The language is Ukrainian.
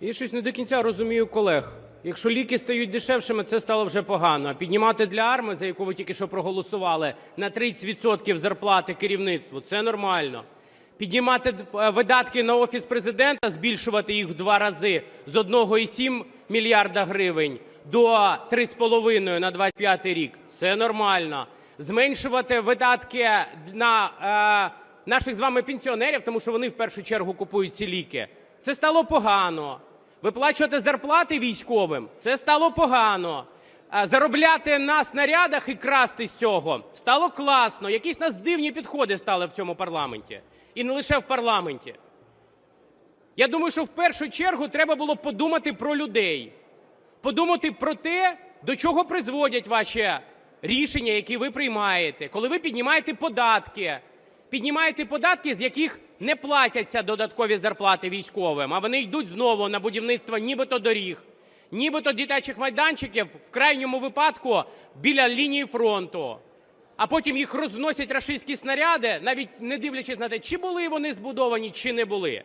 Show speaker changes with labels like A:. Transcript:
A: Я щось не до кінця розумію колег. Якщо ліки стають дешевшими, це стало вже погано. Піднімати для арми, за яку ви тільки що проголосували, на 30% зарплати керівництву це нормально. Піднімати е, видатки на офіс президента, збільшувати їх в два рази з 1,7 мільярда гривень до 3,5 на 25 рік це нормально. Зменшувати видатки на е, наших з вами пенсіонерів, тому що вони в першу чергу купують ці ліки. Це стало погано. Виплачувати зарплати військовим це стало погано. Заробляти на снарядах і красти з цього стало класно. Якісь нас дивні підходи стали в цьому парламенті. І не лише в парламенті. Я думаю, що в першу чергу треба було подумати про людей, подумати про те, до чого призводять ваші рішення, які ви приймаєте, коли ви піднімаєте податки, піднімаєте податки, з яких не платяться додаткові зарплати військовим, а вони йдуть знову на будівництво нібито доріг, нібито дитячих майданчиків, в крайньому випадку біля лінії фронту. А потім їх розносять рашистські снаряди, навіть не дивлячись на те, чи були вони збудовані, чи не були.